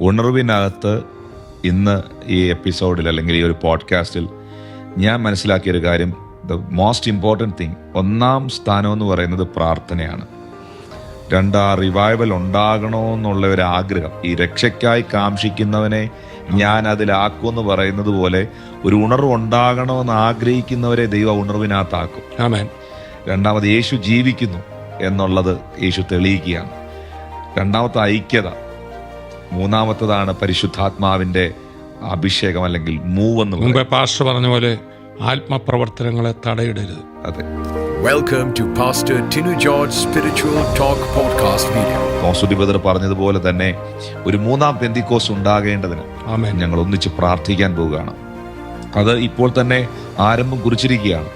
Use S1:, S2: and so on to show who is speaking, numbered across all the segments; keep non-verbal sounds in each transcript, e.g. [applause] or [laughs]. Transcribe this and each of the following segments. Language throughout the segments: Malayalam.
S1: ഉണർവിനകത്ത് ഇന്ന് ഈ എപ്പിസോഡിൽ അല്ലെങ്കിൽ ഈ ഒരു പോഡ്കാസ്റ്റിൽ ഞാൻ മനസ്സിലാക്കിയൊരു കാര്യം. ദ മോസ്റ്റ് ഇമ്പോർട്ടന്റ് തിങ് ഒന്നാം സ്ഥാനം എന്ന് പറയുന്നത് പ്രാർത്ഥനയാണ്. രണ്ട് ആ റിവൈവൽ ഉണ്ടാകണോ എന്നുള്ള ഒരു ആഗ്രഹം. ഈ രക്ഷയ്ക്കായി കാംക്ഷിക്കുന്നവനെ ഞാൻ അതിലാക്കുമെന്ന് പറയുന്നത് പോലെ ഒരു ഉണർവ് ഉണ്ടാകണമെന്ന് ആഗ്രഹിക്കുന്നവരെ ദൈവ ഉണർവിനകത്താക്കും. രണ്ടാമത് യേശു ജീവിക്കുന്നു എന്നുള്ളത് യേശു തെളിയിക്കുകയാണ്. രണ്ടാമത്തെ ഐക്യത മൂന്നാമത്തതാണ് പരിശുദ്ധാത്മാവിന്റെ അഭിഷേകം അല്ലെങ്കിൽ മൂവ് എന്ന്
S2: മുമ്പേ പാസ്റ്റർ പറഞ്ഞ പോലെ ആത്മപ്രവർത്തനങ്ങളെ തടയിടരുത്.
S1: അതെ.
S3: Welcome to pastor Tinu George spiritual talk podcast video
S1: മോസുദി ബദർ പറഞ്ഞതുപോലെ തന്നെ ഒരു മൂന്നാം പെന്തിക്കോസ് ഉണ്ടാകേണ്ടതിന്
S2: ആമേൻ.
S1: ഞങ്ങൾ ഒന്നിച്ച് പ്രാർത്ഥിക്കാൻ പോവുകയാണ്. അത് ഇപ്പോൾ തന്നെ ആരംഭം കുറിച്ചിരിക്കുകയാണ്.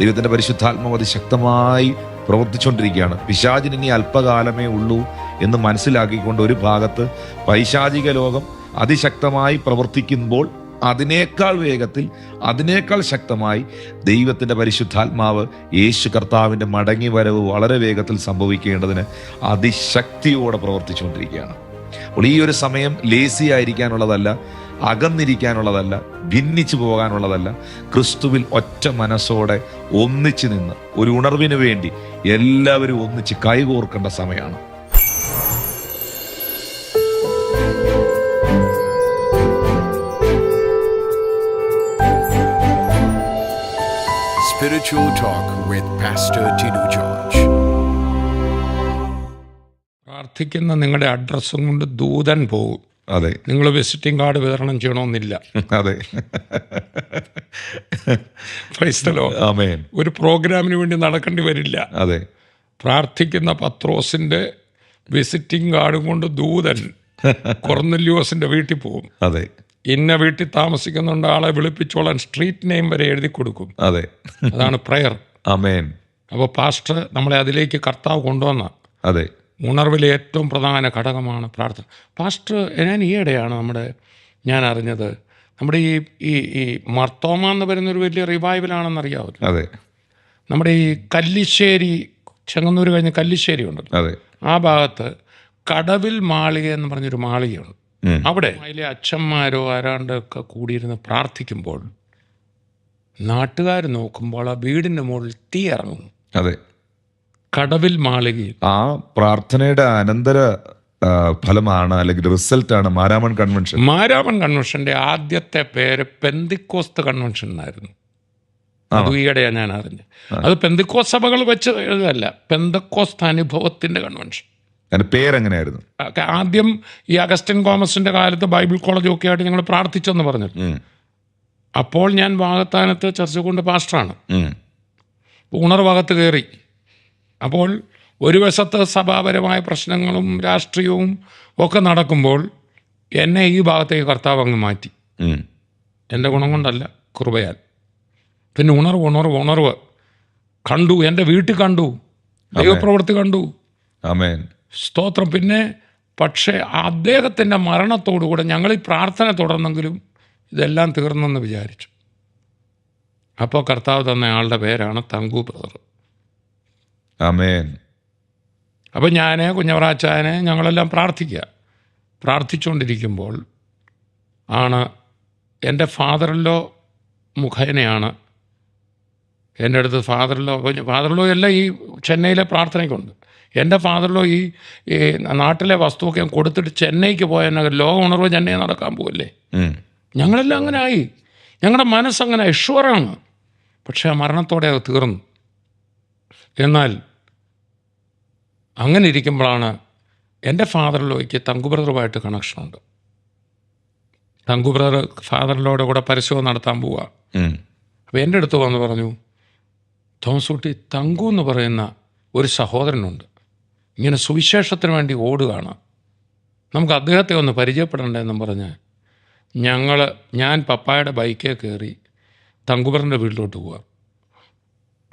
S1: ദൈവത്തിന്റെ പരിശുദ്ധാത്മാവ് അതിശക്തമായി പ്രവർത്തിച്ചുകൊണ്ടിരിക്കുകയാണ്. പിശാചിന് ഇനി അല്പകാലമേ ഉള്ളൂ. എന്ന് മനസ്സിലാക്കിക്കൊണ്ട് ഒരു ഭാഗത്ത് പൈശാചിക ലോകം അതിശക്തമായി പ്രവർത്തിക്കുമ്പോൾ അതിനേക്കാൾ വേഗത്തിൽ അതിനേക്കാൾ ശക്തമായി ദൈവത്തിന്റെ പരിശുദ്ധാത്മാവ് യേശു കർത്താവിന്റെ മടങ്ങി വരവ് വളരെ വേഗത്തിൽ സംഭവിക്കേണ്ടതിന് അതിശക്തിയോടെ പ്രവർത്തിച്ചുകൊണ്ടിരിക്കുകയാണ്. അപ്പോൾ ഈ ഒരു സമയം ലേസി ആയിരിക്കാനുള്ളതല്ല അകന്നിരിക്കാനുള്ളതല്ല ഭിന്നിച്ചു പോകാനുള്ളതല്ല ക്രിസ്തുവിൽ ഒറ്റ മനസ്സോടെ ഒന്നിച്ചു നിന്ന് ഒരു ഉണർവിന് വേണ്ടി എല്ലാവരും ഒന്നിച്ച് കൈകോർക്കേണ്ട സമയമാണ്.
S3: Spiritual Talk with Pastor Tinu George.
S2: പ്രാർത്ഥിക്കുന്ന നിങ്ങളുടെ അഡ്രസ്സും കൊണ്ട് ദൂതൻ പോകും.
S1: അതെ.
S2: നിങ്ങൾ വിസിറ്റിംഗ് കാർഡ് വിതരണം ചെയ്യണമെന്നില്ല.
S1: അതെ.
S2: ക്രൈസ്തലോ ഒരു പ്രോഗ്രാമിന് വേണ്ടി നടക്കേണ്ടി വരില്ല.
S1: അതെ.
S2: പ്രാർത്ഥിക്കുന്ന പത്രോസിന്റെ വിസിറ്റിംഗ് കാർഡും കൊണ്ട് ദൂതൻ [laughs] കൊർന്നല്യോസിന്റെ വീട്ടിൽ പോകും.
S1: അതെ.
S2: ഇന്ന വീട്ടിൽ താമസിക്കുന്നുണ്ട് ആളെ വിളിപ്പിച്ചോളാൻ സ്ട്രീറ്റ് നെയിം വരെ എഴുതി കൊടുക്കും.
S1: അതെ.
S2: അതാണ് പ്രയർ
S1: ആമേൻ.
S2: അപ്പോൾ പാസ്റ്റർ നമ്മളെ അതിലേക്ക് കർത്താവ് കൊണ്ടുവന്ന
S1: അതെ.
S2: ഉണർവിലെ ഏറ്റവും പ്രധാന ഘടകമാണ് പ്രാർത്ഥന. പാസ്റ്റർ ഞാൻ ഈയിടെയാണ് നമ്മുടെ ഞാൻ അറിഞ്ഞത് നമ്മുടെ ഈ ഈ ഈ മർത്തോമ എന്ന് പറയുന്നൊരു വലിയ റിവൈവലാണെന്ന് അറിയാമല്ലോ
S1: അതെ.
S2: നമ്മുടെ ഈ കല്ലിശ്ശേരി ചെങ്ങന്നൂർ കഴിഞ്ഞ് കല്ലിശ്ശേരി ഉണ്ടല്ലോ.
S1: അതെ.
S2: ആ ഭാഗത്ത് കടവിൽ മാളിക എന്ന് പറഞ്ഞൊരു മാളികയുണ്ട്. അവിടെ അതിലെ അച്ഛന്മാരോ ആരാണ്ടൊക്കെ കൂടിയിരുന്ന് പ്രാർത്ഥിക്കുമ്പോൾ നാട്ടുകാർ നോക്കുമ്പോൾ ആ വീടിന്റെ മുകളിൽ തീ ഇറങ്ങുന്നു
S1: അതെ.
S2: കടവിൽ മാളികയിൽ
S1: ആ പ്രാർത്ഥനയുടെ അനന്തര ഫലമാണ് അല്ലെങ്കിൽ റിസൾട്ടാണ് മാരാമൺ കൺവെൻഷൻ.
S2: മാരാമൺ കൺവെൻഷന്റെ ആദ്യത്തെ പേര് പെന്തിക്കോസ്ത് കൺവെൻഷൻ ആയിരുന്നു അത് ഈയിടെയാണ് ഞാൻ അറിഞ്ഞത് അത് പെന്തിക്കോസ് സഭകൾ വെച്ച് എഴുതല്ല പെന്തക്കോസ്ത് അനുഭവത്തിന്റെ കൺവെൻഷൻ.
S1: അതിന്റെ പേരെങ്ങനെയായിരുന്നു?
S2: ആദ്യം ഈ അഗസ്റ്റിൻ കോമസിന്റെ കാലത്ത് ബൈബിൾ കോളേജ് ഒക്കെ ആയിട്ട് ഞങ്ങൾ പ്രാർത്ഥിച്ചെന്ന് പറഞ്ഞു അപ്പോൾ ഞാൻ വാഗത്താനത്ത് ചർച്ച കൊണ്ട് പാസ്റ്ററാണ്. ഉണർവാകത്ത് കയറി. അപ്പോൾ ഒരു വശത്ത് സഭാപരമായ പ്രശ്നങ്ങളും രാഷ്ട്രീയവും ഒക്കെ നടക്കുമ്പോൾ എന്നെ ഈ ഭാഗത്തേക്ക് കർത്താവ് അങ്ങ് മാറ്റി. എന്റെ ഗുണം കൊണ്ടല്ല കൃപയാൽ. പിന്നെ ഉണർവ് ഉണർവ് ഉണർവ്. കണ്ടു എന്റെ വീട്ടിൽ കണ്ടു ദൈവപ്രവൃത്തി കണ്ടു.
S1: ആമേൻ.
S2: സ്തോത്രം. പിന്നെ പക്ഷേ അദ്ദേഹത്തിന്റെ മരണത്തോടുകൂടെ ഞങ്ങൾ ഈ പ്രാർത്ഥന തുടർന്നെങ്കിലും ഇതെല്ലാം തീർന്നെന്ന് വിചാരിച്ചു. അപ്പോൾ കർത്താവ് തന്ന ആളുടെ പേരാണ് തങ്കു ബ്രദർ.
S1: ആമേൻ.
S2: അപ്പോൾ ഞാൻ കുഞ്ഞവറാച്ചാനെ ഞങ്ങളെല്ലാം പ്രാർത്ഥിക്കുക. പ്രാർത്ഥിച്ചുകൊണ്ടിരിക്കുമ്പോൾ ആണ് എന്റെ ഫാദറിലോ മുഖേനയാണ് എന്റെ അടുത്ത് ഫാദറിലോ ഫാദറിലോ എല്ലാം ഈ ചെന്നൈയിലെ പ്രാർത്ഥനയ്ക്കുണ്ട്. എന്റെ ഫാദറിലോ ഈ ഈ നാട്ടിലെ വസ്തുവൊക്കെ ഞാൻ കൊടുത്തിട്ട് ചെന്നൈക്ക് പോയ ലോക ഉണർവ് ചെന്നൈ നടക്കാൻ
S1: പോകല്ലേ
S2: ഞങ്ങളെല്ലാം അങ്ങനെ ആയി ഞങ്ങളുടെ മനസ്സങ്ങനെ ഐശ്വറാണ് പക്ഷേ ആ മരണത്തോടെ അത് തീർന്നു. എന്നാൽ അങ്ങനെ ഇരിക്കുമ്പോഴാണ് എന്റെ ഫാദറിലോയ്ക്ക് തങ്കു ബ്രദറുമായിട്ട് കണക്ഷനുണ്ട് തങ്കു ബ്രദർ ഫാദറിലോടെ കൂടെ പരിശോധന നടത്താൻ പോവുക. അപ്പോൾ എന്റെ അടുത്ത് വന്ന് പറഞ്ഞു തോമസ് കുട്ടി തങ്കു എന്ന് പറയുന്ന ഒരു സഹോദരനുണ്ട്. ഇങ്ങനെ സുവിശേഷത്തിന് വേണ്ടി ഓടുകയാണ്. നമുക്ക് അദ്ദേഹത്തെ ഒന്ന് പരിചയപ്പെടണ്ടെന്നും പറഞ്ഞ് ഞങ്ങൾ ഞാൻ പപ്പായുടെ ബൈക്കിൽ കയറി തങ്കുബറിന്റെ വീട്ടിലോട്ട് പോവാം.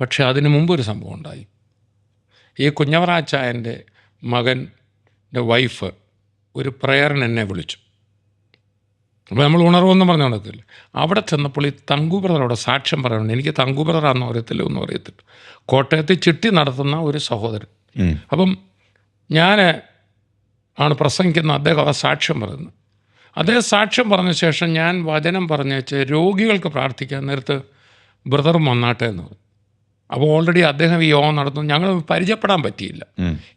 S2: പക്ഷെ അതിന് ഒരു സംഭവം ഉണ്ടായി. ഈ കുഞ്ഞവറാച്ചായന്റെ മകന്റെ വൈഫ് ഒരു പ്രയറിന് എന്നെ വിളിച്ചു. അപ്പോൾ നമ്മൾ ഉണർവെന്ന് പറഞ്ഞു നടക്കില്ല. അവിടെ ചെന്നപ്പോൾ ഈ തങ്കു സാക്ഷ്യം പറയുന്നുണ്ട് എനിക്ക് തങ്കു ബ്രദറാന്ന് അറിയത്തില്ല ഒന്നും അറിയത്തില്ല കോട്ടയത്ത് ചിട്ടി നടത്തുന്ന ഒരു സഹോദരൻ. അപ്പം ഞാൻ ആണ് പ്രസംഗിക്കുന്ന അദ്ദേഹം സാക്ഷ്യം പറയുന്നത്. അദ്ദേഹം സാക്ഷ്യം പറഞ്ഞ ശേഷം ഞാൻ വചനം പറഞ്ഞേച്ച് രോഗികൾക്ക് പ്രാർത്ഥിക്കാൻ നേരത്ത് ബ്രദർ വന്നാട്ടെ എന്ന് പറഞ്ഞു. അപ്പോൾ ഓൾറെഡി അദ്ദേഹം ഈ യോഗം നടത്തുന്നു. ഞങ്ങൾ പരിചയപ്പെടാൻ പറ്റിയില്ല.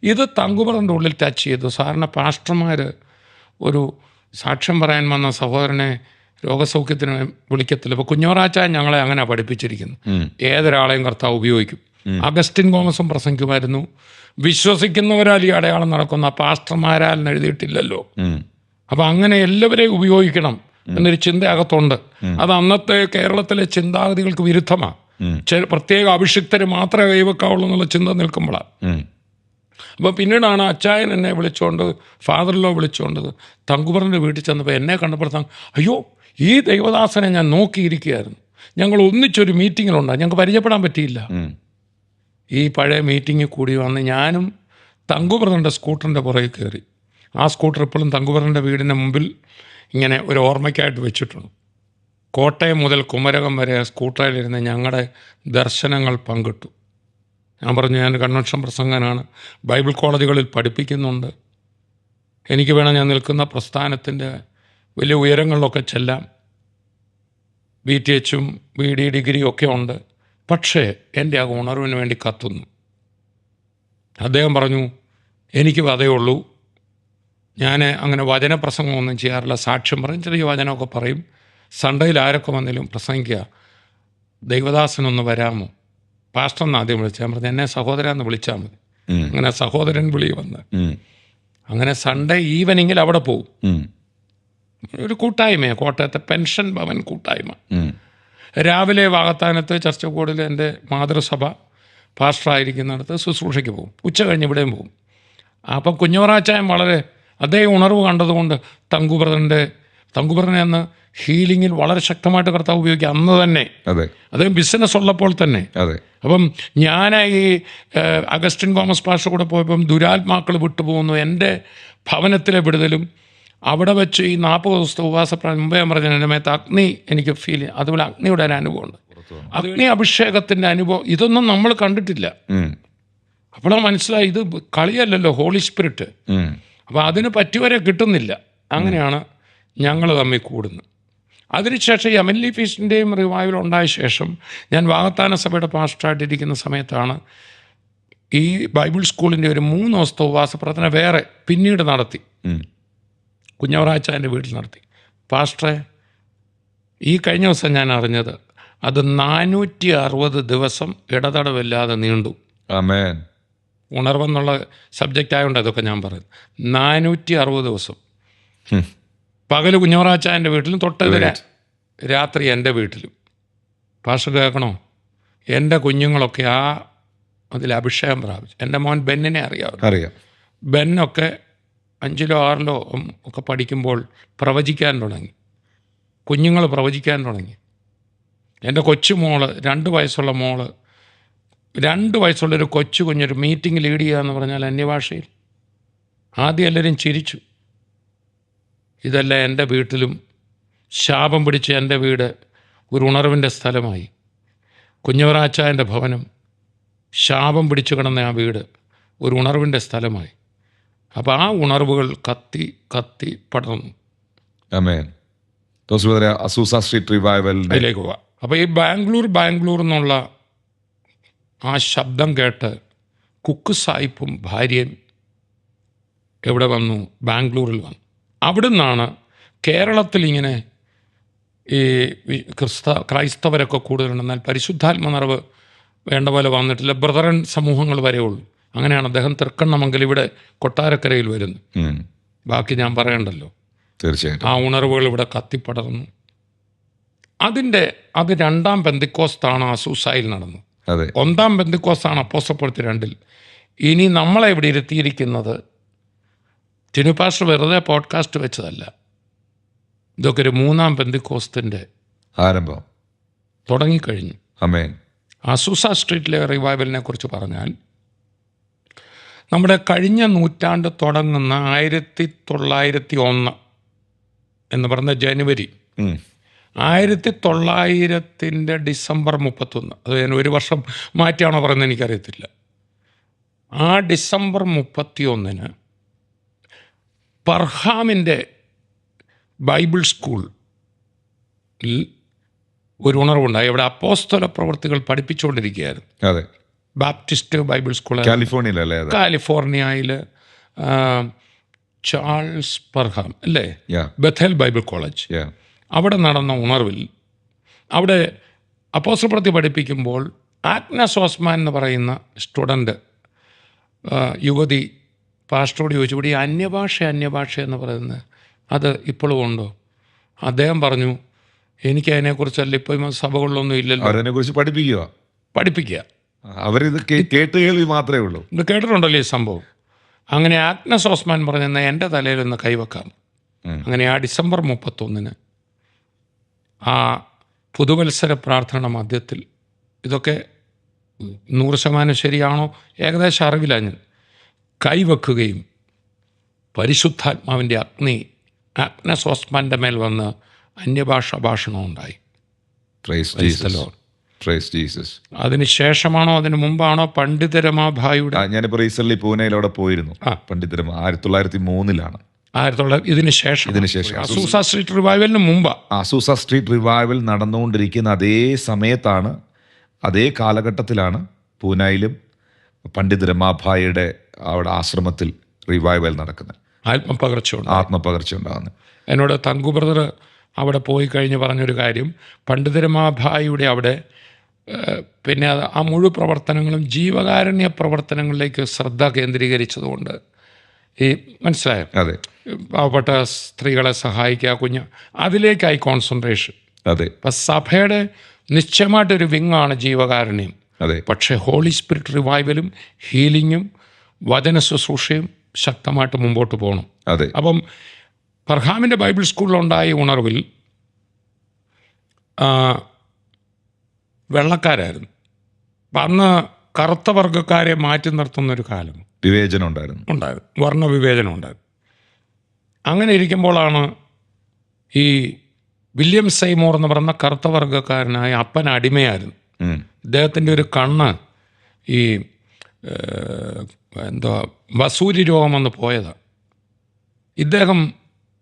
S2: ഇത് തങ്കുപറന്റെ ഉള്ളിൽ ടച്ച് ചെയ്തു. സാറിന് പാസ്റ്റർമാർ ഒരു സാക്ഷ്യം പറയാൻ വന്ന സഹോദരനെ രോഗസൗഖ്യത്തിന് വിളിക്കത്തില്ല. ഇപ്പോൾ കുഞ്ഞോറാച്ച ഞങ്ങളെ അങ്ങനെ പഠിപ്പിച്ചിരിക്കുന്നു. ഏതൊരാളെയും കർത്താവ് ഉപയോഗിക്കും. അഗസ്റ്റിൻ ഗോമസും പ്രസംഗിക്കുമായിരുന്നു. വിശ്വസിക്കുന്നവരാൽ ഈ അടയാളം നടക്കുന്ന. പാസ്റ്റർമാരാൽ എഴുതിയിട്ടില്ലല്ലോ. അപ്പം അങ്ങനെ എല്ലാവരെയും ഉപയോഗിക്കണം എന്നൊരു ചിന്ത അകത്തുണ്ട്. അത് അന്നത്തെ കേരളത്തിലെ ചിന്താഗതികൾക്ക് വിരുദ്ധമാണ്. ചില പ്രത്യേക അഭിഷിക്തര് മാത്രമേ കൈവെക്കാവുള്ളൂ എന്നുള്ള ചിന്ത നിൽക്കുമ്പോഴാണ്. അപ്പോൾ പിന്നീടാണ് അച്ചായൻ എന്നെ വിളിച്ചുകൊണ്ട് ഫാദറിലോ വിളിച്ചുകൊണ്ട് തങ്കുപറിന്റെ വീട്ടിൽ ചെന്നപ്പോൾ എന്നെ കണ്ടപ്പോൾ അയ്യോ ഈ ദൈവദാസനെ ഞാൻ നോക്കിയിരിക്കുകയായിരുന്നു. ഞങ്ങൾ ഒന്നിച്ചൊരു മീറ്റിങ്ങിലുണ്ടായി. ഞങ്ങൾക്ക് പരിചയപ്പെടാൻ പറ്റിയില്ല. ഈ പഴയ മീറ്റിങ്ങിൽ കൂടി വന്ന് ഞാനും തങ്കുബ്രദറിന്റെ സ്കൂട്ടറിന്റെ പുറകെ കയറി. ആ സ്കൂട്ടർ ഇപ്പോഴും തങ്കുബ്രദറിന്റെ വീടിന്റെ മുമ്പിൽ ഇങ്ങനെ ഒരു ഓർമ്മയ്ക്കായിട്ട് വെച്ചിട്ടുണ്ട്. കോട്ടയം മുതൽ കുമരകം വരെ സ്കൂട്ടറിലിരുന്ന് ഞങ്ങളുടെ ദർശനങ്ങൾ പങ്കിട്ടു. ഞാൻ പറഞ്ഞു ഞാൻ കൺവെൻഷൻ പ്രസംഗനാണ്. ബൈബിൾ കോളേജുകളിൽ പഠിപ്പിക്കുന്നുണ്ട്. എനിക്ക് വേണം ഞാൻ നിൽക്കുന്ന പ്രസ്ഥാനത്തിന്റെ വലിയ ഉയരങ്ങളിലൊക്കെ ചെല്ലാം. ബി ടി എച്ചും ബി ഡി ഡിഗ്രിയും ഒക്കെ ഉണ്ട്. പക്ഷേ എന്റെ ആ ഉണർവിന് വേണ്ടി കത്തുന്നു. അദ്ദേഹം പറഞ്ഞു എനിക്ക് അതേ ഉള്ളൂ. ഞാൻ അങ്ങനെ വചനപ്രസംഗമൊന്നും ചെയ്യാറില്ല. സാക്ഷ്യം പറയും ചെറിയ വചനമൊക്കെ പറയും. സൺഡേയിൽ ആരൊക്കെ വന്നാലും പ്രസംഗിക്കുക. ദൈവദാസനൊന്ന് വരാമോ? പാസ്റ്റർ എന്ന് ആദ്യം വിളിച്ചാൽ പറഞ്ഞു എന്നെ സഹോദരൻ എന്ന് വിളിച്ചാൽ മതി. അങ്ങനെ സഹോദരൻ വിളി വന്ന്. അങ്ങനെ സൺഡേ ഈവനിങ്ങിൽ അവിടെ പോകും ഒരു കൂട്ടായ്മയാണ് കോട്ടയത്തെ പെൻഷൻ ഭവൻ കൂട്ടായ്മ. രാവിലെ വാകത്താനത്ത് ചർച്ചക്കൂടിൽ എന്റെ മാതൃസഭ പാസ്റ്ററായിരിക്കുന്നിടത്ത് ശുശ്രൂഷയ്ക്ക് പോകും. ഉച്ച കഴിഞ്ഞ് ഇവിടെയും പോകും. അപ്പം കുഞ്ഞോറാച്ചായം വളരെ അതേ ഉണർവ് കണ്ടതുകൊണ്ട് തങ്കുബ്രതന്റെ തങ്കുബ്രതനെ അന്ന് ഹീലിങ്ങിൽ വളരെ ശക്തമായിട്ട് കർത്താവ് ഉപയോഗിക്കുക അന്ന് തന്നെ.
S1: അതെ.
S2: അദ്ദേഹം ബിസിനസ് ഉള്ളപ്പോൾ തന്നെ.
S1: അതെ.
S2: അപ്പം ഞാൻ ഈ അഗസ്റ്റിൻ തോമസ് പാഷ കൂടെ പോയപ്പം ദുരാത്മാക്കൾ വിട്ടുപോകുന്നു. എന്റെ ഭവനത്തിലെ വിടുതലും അവിടെ വെച്ച് ഈ നാൽപ്പത് ദിവസത്തെ ഉപവാസപ്രായം മുമ്പേ ഞാൻ പറഞ്ഞ എന്റെ മേത്ത് അഗ്നി എനിക്ക് ഫീൽ ചെയ്യും. അതുപോലെ അഗ്നിയുടെ ഒരു അനുഭവമുണ്ട് അഗ്നി അഭിഷേകത്തിന്റെ അനുഭവം ഇതൊന്നും നമ്മൾ കണ്ടിട്ടില്ല.
S1: അപ്പോൾ
S2: അപ്പോഴാണ് മനസ്സിലായി ഇത് കളിയല്ലല്ലോ ഹോളി സ്പിരിറ്റ്. അപ്പോൾ അതിന് പറ്റിയവരെ കിട്ടുന്നില്ല. അങ്ങനെയാണ് ഞങ്ങൾ തമ്മിൽ കൂടുന്നത്. അതിനുശേഷം ഈ എം എൽ ഇ ഫീസിന്റെയും റിവൈവൽ ഉണ്ടായ ശേഷം ഞാൻ വാഗത്താന സഭയുടെ പാസ്റ്ററായിട്ടിരിക്കുന്ന സമയത്താണ് ഈ ബൈബിൾ സ്കൂളിന്റെ ഒരു മൂന്ന് ദിവസത്തെ ഉപവാസ പ്രാർത്ഥന വേറെ പിന്നീട് നടത്തി.
S1: ഉം.
S2: കുഞ്ഞവറാച്ചാന്റെ വീട്ടിൽ നടത്തി. പാസ്റ്ററെ ഈ കഴിഞ്ഞ ദിവസം ഞാൻ അറിഞ്ഞത് അത് നാനൂറ്റി അറുപത് ദിവസം ഇടതടവില്ലാതെ നീണ്ടു.
S1: ആമേൻ.
S2: ഉണർവെന്നുള്ള സബ്ജക്റ്റ് ആയതുകൊണ്ട് അതൊക്കെ ഞാൻ പറയുന്നത് നാനൂറ്റി അറുപത് ദിവസം പകൽ കുഞ്ഞോറാച്ചാന്റെ വീട്ടിലും തൊട്ടെതിരെ രാത്രി എന്റെ വീട്ടിലും. പാഷ കേൾക്കണോ? എന്റെ കുഞ്ഞുങ്ങളൊക്കെ ആ അതിൽ അഭിഷേകം പ്രാപിച്ചു. എന്റെ മോൻ ബെന്നിനെ അറിയാം
S1: അറിയാം.
S2: ബെന്നൊക്കെ അഞ്ചിലോ ആറിലോ ഒക്കെ പഠിക്കുമ്പോൾ പ്രവചിക്കാൻ തുടങ്ങി. കുഞ്ഞുങ്ങൾ പ്രവചിക്കാൻ തുടങ്ങി. എന്റെ കൊച്ചു മോൾ രണ്ട് വയസ്സുള്ള മോൾ രണ്ട് വയസ്സുള്ളൊരു കൊച്ചു കുഞ്ഞൊരു മീറ്റിംഗ് ലീഡ് ചെയ്യുക എന്ന് പറഞ്ഞാൽ അന്യഭാഷയിൽ ആദ്യം എല്ലാവരും ചിരിച്ചു. ഇതല്ല എന്റെ വീട്ടിലും ശാപം പിടിച്ച എന്റെ വീട് ഒരു ഉണർവിന്റെ സ്ഥലമായി. കുഞ്ഞവറാച്ചായന്റെ ഭവനം ശാപം പിടിച്ചു കിടന്ന ആ വീട് ഒരു ഉണർവിന്റെ സ്ഥലമായി. അപ്പോൾ ആ ഉണർവുകൾ കത്തി കത്തി പടർന്നു.
S1: അസൂസ സ്ട്രീറ്റ്
S2: പോവാം. അപ്പോൾ ഈ ബാംഗ്ലൂർ ബാംഗ്ലൂർ എന്നുള്ള ആ ശബ്ദം കേട്ട് കുക്ക് സായിപ്പും ഭാര്യയും എവിടെ വന്നു? ബാംഗ്ലൂരിൽ വന്നു. അവിടെ നിന്നാണ് കേരളത്തിൽ ഇങ്ങനെ ഈ ക്രിസ്ത ക്രൈസ്തവരൊക്കെ കൂടുതലുണ്ടെന്നാൽ പരിശുദ്ധാത്മ നിറവ് വേണ്ട പോലെ വന്നിട്ടില്ല. ബ്രദറൻ സമൂഹങ്ങൾ വരെ ഉള്ളൂ. അങ്ങനെയാണ് അദ്ദേഹം തൃക്കണ്ണമംഗൽ ഇവിടെ കൊട്ടാരക്കരയിൽ
S1: വരുന്നു.
S2: ബാക്കി ഞാൻ പറയണ്ടല്ലോ.
S1: തീർച്ചയായിട്ടും.
S2: ആ ഉണർവുകൾ ഇവിടെ കത്തിപ്പടർന്നു. അതിന്റെ അത് രണ്ടാം ബന്ധിക്കോസ്താണ് അസൂസായിൽ നടന്നത്
S1: അതെ.
S2: ഒന്നാം ബന്ധിക്കോസ്താണ് അപ്പോസപ്പുറത്തി രണ്ടിൽ. ഇനി നമ്മളെ ഇവിടെ ഇരുത്തിയിരിക്കുന്നത് ടിനുപാസ്റ്റർ വെറുതെ പോഡ്കാസ്റ്റ് വെച്ചതല്ല. ഇതൊക്കെ ഒരു മൂന്നാം ബന്ധിക്കോസ്തിന്റെ
S1: ആരംഭം.
S2: തുടങ്ങിക്കഴിഞ്ഞു.
S1: അമേൻ
S2: അസൂസ സ്ട്രീറ്റിലെ റിവൈവലിനെ കുറിച്ച് പറഞ്ഞാൽ നമ്മുടെ കഴിഞ്ഞ നൂറ്റാണ്ട് തുടങ്ങുന്ന ആയിരത്തി തൊള്ളായിരത്തി ഒന്ന് എന്ന് പറഞ്ഞ ജനുവരി. ആയിരത്തി തൊള്ളായിരത്തിന്റെ ഡിസംബർ മുപ്പത്തൊന്ന്. അത് ഞാൻ ഒരു വർഷം മാറ്റിയാണോ പറയുന്നത് എനിക്കറിയത്തില്ല. ആ ഡിസംബർ മുപ്പത്തി ഒന്നിന് പർഹാമിന്റെ ബൈബിൾ സ്കൂൾ ഒരു ഉണർവുണ്ടായി. അവിടെ അപ്പോസ്തല പ്രവർത്തികൾ പഠിപ്പിച്ചുകൊണ്ടിരിക്കുകയായിരുന്നു.
S1: അതെ.
S2: ബാപ്റ്റിസ്റ്റ് ബൈബിൾ സ്കൂൾ
S1: കാലിഫോർണിയയിലല്ലേ
S2: കാലിഫോർണിയയിൽ ചാൾസ് പർഹാം അല്ലേ? Bethel Bible college. അവിടെ നടന്ന ഉണർവിൽ അവിടെ അപ്പോസ്തലപ്രവൃത്തി പഠിപ്പിക്കുമ്പോൾ ആഗ്നസ് ഓസ്മാൻ എന്ന് പറയുന്ന സ്റ്റുഡന്റ് യുവതി പാസ്റ്ററോട് ചോദിച്ചു ഇവിടെ ഈ അന്യഭാഷ അന്യഭാഷ എന്ന് പറയുന്നത് അത് ഇപ്പോഴും ഉണ്ടോ? അദ്ദേഹം പറഞ്ഞു എനിക്ക് അതിനെക്കുറിച്ചല്ല ഇപ്പം സഭകളിലൊന്നും ഇല്ലല്ലോ.
S1: അതിനെക്കുറിച്ച് പഠിപ്പിക്കുക
S2: പഠിപ്പിക്കുക.
S1: അവരിത് കേട്ട് കേൾവി മാത്രമേ ഉള്ളൂ.
S2: ഇത് കേട്ടിട്ടുണ്ടല്ലോ ഈ സംഭവം. അങ്ങനെ ആഗ്നസ് ഓസ്മാൻ പറഞ്ഞെന്ന എന്റെ തലയിൽ ഒന്ന് കൈവെക്കാം. അങ്ങനെ ആ ഡിസംബർ മുപ്പത്തൊന്നിന് ആ പുതുവത്സര പ്രാർത്ഥന മധ്യത്തിൽ ഇതൊക്കെ നൂറ് ശതമാനം ശരിയാണോ? ഏകദേശം അറിവില്ല ഞാൻ. കൈവെക്കുകയും പരിശുദ്ധാത്മാവിന്റെ അഗ്നി ആഗ്നസ് ഓസ്മാന്റെ മേൽ വന്ന് അന്യഭാഷ ഭാഷണം ഉണ്ടായി
S1: പ്രൈസ് ജീസസ്. പ്രൈസ്
S2: അതിന് മുമ്പാണോ പണ്ഡിതരമാഭായുടെ
S1: ആ ഞാനിപ്പോ റീസെന്റ് പൂനെയിൽ അവിടെ പോയിരുന്നു.
S2: പണ്ഡിതരമ
S1: പണ്ഡിതരും ആയിരത്തി തൊള്ളായിരത്തി മൂന്നിലാണ്
S2: ആയിരത്തി തൊള്ളായിരത്തി ഇതിന് ശേഷം.
S1: ഇതിന് ശേഷം.
S2: അസൂസ സ്ട്രീറ്റ് റിവൈവലിന് മുമ്പാ.
S1: അസൂസ സ്ട്രീറ്റ് റിവൈവൽ നടന്നുകൊണ്ടിരിക്കുന്ന അതേ സമയത്താണ് അതേ കാലഘട്ടത്തിലാണ് പൂനെയിലും പണ്ഡിത് രമാഭായിയുടെ അവിടെ ആശ്രമത്തിൽ റിവൈവൽ നടക്കുന്നത്.
S2: ആത്മപകർച്ച
S1: ആത്മപകർച്ച ഉണ്ടാകുന്നത്.
S2: എന്നോട് തങ്കു ബ്രദർ അവിടെ പോയി കഴിഞ്ഞ് പറഞ്ഞൊരു കാര്യം. പണ്ഡിതരമാഭായിയുടെ അവിടെ പിന്നെ ആ മുഴു പ്രവർത്തനങ്ങളും ജീവകാരുണ്യ പ്രവർത്തനങ്ങളിലേക്ക് ശ്രദ്ധ കേന്ദ്രീകരിച്ചതുകൊണ്ട് ഈ മനസ്സിലായോ?
S1: അതെ.
S2: പാവപ്പെട്ട സ്ത്രീകളെ സഹായിക്കുക കുഞ്ഞ് അതിലേക്കായി കോൺസെൻട്രേഷൻ
S1: അതെ.
S2: അപ്പം സഭയുടെ നിശ്ചയമായിട്ടൊരു വിങ്ങാണ് ജീവകാരുണ്യം.
S1: അതെ.
S2: പക്ഷേ ഹോളി സ്പിരിറ്റ് റിവൈവലും ഹീലിങ്ങും വചന ശുശ്രൂഷയും ശക്തമായിട്ട് മുമ്പോട്ട് പോകണം
S1: അതെ.
S2: അപ്പം ഫർഹാമിന്റെ ബൈബിൾ സ്കൂളിലുണ്ടായ ഉണർവിൽ വെള്ളക്കാരായിരുന്നു. അപ്പം അന്ന് കറുത്ത വർഗക്കാരെ മാറ്റി നിർത്തുന്നൊരു കാലം
S1: വിവേചനം ഉണ്ടായിരുന്നു.
S2: ഉണ്ടായിരുന്നു. വർണവിവേചനം ഉണ്ടായിരുന്നു. അങ്ങനെ ഇരിക്കുമ്പോഴാണ് ഈ വില്യം സൈമോർ എന്ന് പറയുന്ന കറുത്ത വർഗക്കാരനായ അപ്പൻ അടിമയായിരുന്നു.
S1: അദ്ദേഹത്തിന്റെ
S2: ഇദ്ദേഹത്തിന്റെ ഒരു കണ്ണ് ഈ എന്തോ വസൂരി രോഗം വന്ന് പോയതാണ് ഇദ്ദേഹം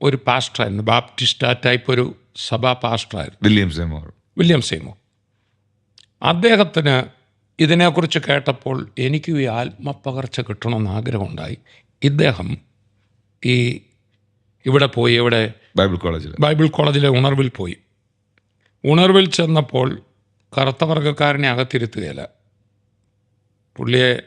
S2: ഒരു പാസ്റ്ററായിരുന്നു. ബാപ്റ്റിസ്റ്റ ടൈപ്പ് ഒരു സഭാ പാസ്റ്ററായിരുന്നു.
S1: വില്യം സൈമോർ
S2: വില്യം സൈമോ അദ്ദേഹത്തിന് ഇതിനെക്കുറിച്ച് കേട്ടപ്പോൾ എനിക്കും ഈ ആത്മപകർച്ച കിട്ടണമെന്ന് ആഗ്രഹമുണ്ടായി. ഇദ്ദേഹം ഈ ഇവിടെ പോയി ഇവിടെ
S1: ബൈബിൾ കോളേജിൽ
S2: ബൈബിൾ കോളേജിലെ ഉണർവിൽ പോയി. ഉണർവിൽ ചെന്നപ്പോൾ കറുത്ത വർഗക്കാരനെ അകത്തിരുത്തുകയില്ല. പുള്ളിയെ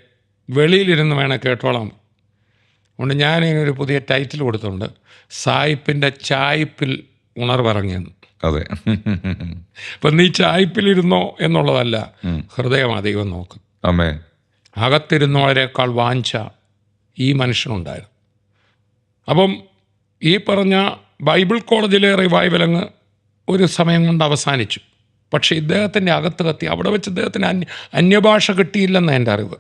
S2: വെളിയിലിരുന്ന് വേണേൽ കേട്ടോളാം. അതുകൊണ്ട് ഞാൻ ഒരു പുതിയ ടൈറ്റിൽ കൊടുത്തിട്ടുണ്ട്. സായിപ്പിന്റെ ചായ്പിൽ ഉണർവിറങ്ങിയെന്ന്.
S1: അതെ.
S2: അപ്പം നീ ചായ്പിലിരുന്നോ എന്നുള്ളതല്ല ഹൃദയം അധികം നോക്കും.
S1: അമ്മേ.
S2: അകത്തിരുന്നവരെക്കാൾ വാഞ്ച ഈ മനുഷ്യനുണ്ടായിരുന്നു. അപ്പം ഈ പറഞ്ഞ ബൈബിൾ കോളേജിലെ റിവൈവൽ അങ്ങ് ഒരു സമയം കൊണ്ട് അവസാനിച്ചു. പക്ഷേ ഇദ്ദേഹത്തിന്റെ അകത്ത് കത്തി അവിടെ വെച്ച് ഇദ്ദേഹത്തിന് അന്യ അന്യഭാഷ കിട്ടിയില്ലെന്ന് എന്റെ അറിവ്.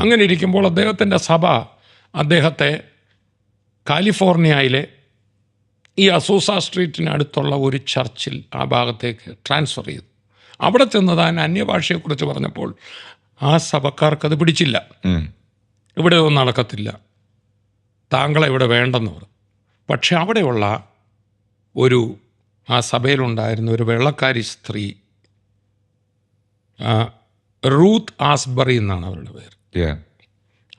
S2: അങ്ങനെ ഇരിക്കുമ്പോൾ അദ്ദേഹത്തിന്റെ സഭ അദ്ദേഹത്തെ കാലിഫോർണിയയിലെ ഈ അസൂസ സ്ട്രീറ്റിനടുത്തുള്ള ഒരു ചർച്ചിൽ ആ ഭാഗത്തേക്ക് ട്രാൻസ്ഫർ ചെയ്തു. അവിടെ ചെന്ന് താൻ അന്യഭാഷയെക്കുറിച്ച് പറഞ്ഞപ്പോൾ ആ സഭക്കാർക്കത് പിടിച്ചില്ല. ഇവിടെ ഒന്നും നടക്കത്തില്ല. താങ്കളെ ഇവിടെ വേണ്ടെന്ന് പറഞ്ഞു പക്ഷെ അവിടെയുള്ള ഒരു ആ സഭയിലുണ്ടായിരുന്ന ഒരു വെള്ളക്കാരി സ്ത്രീ റൂത്ത് ആസ്ബറി എന്നാണ് അവരുടെ പേര്.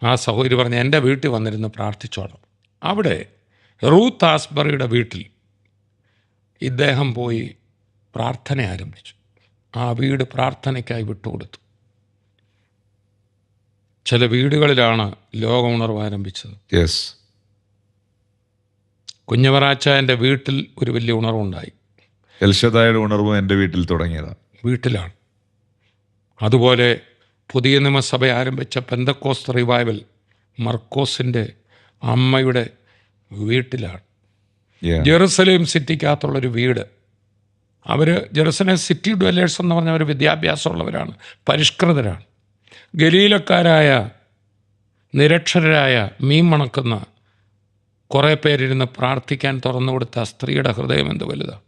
S2: ആ സഹോദരി പറഞ്ഞ് എന്റെ വീട്ടിൽ വന്നിരുന്ന് പ്രാർത്ഥിച്ചോളാം. അവിടെ റൂത്ത് ആസ്ബറിയുടെ വീട്ടിൽ ഇദ്ദേഹം പോയി പ്രാർത്ഥന ആരംഭിച്ചു. ആ വീട് പ്രാർത്ഥനയ്ക്കായി വിട്ടുകൊടുത്തു. ചില വീടുകളിലാണ് ലോക ഉണർവ് ആരംഭിച്ചത്.
S1: യെസ്
S2: കുഞ്ഞവറാച്ചായന്റെ വീട്ടിൽ ഒരു വലിയ ഉണർവുണ്ടായി.
S1: എൽഷദായുടെ ഉണർവ് എന്റെ വീട്ടിൽ തുടങ്ങിയതാണ്.
S2: വീട്ടിലാണ്. അതുപോലെ പുതിയ നിയമസഭ ആരംഭിച്ച പെന്തക്കോസ് റിവൈവൽ മർക്കോസിന്റെ അമ്മയുടെ വീട്ടിലാണ്. ജെറുസലേം സിറ്റിക്കകത്തുള്ളൊരു വീട്. അവർ ജെറുസലേം സിറ്റി ഡ്വല്ലേഴ്സ് എന്ന് പറഞ്ഞ ഒരു വിദ്യാഭ്യാസമുള്ളവരാണ് പരിഷ്കൃതരാണ്. ഗലീലക്കാരായ നിരക്ഷരായ മീൻ മണക്കുന്ന കുറേ പേരിരുന്ന് പ്രാർത്ഥിക്കാൻ തുറന്നു കൊടുത്ത സ്ത്രീയുടെ ഹൃദയം എന്ത് വലുതാണ്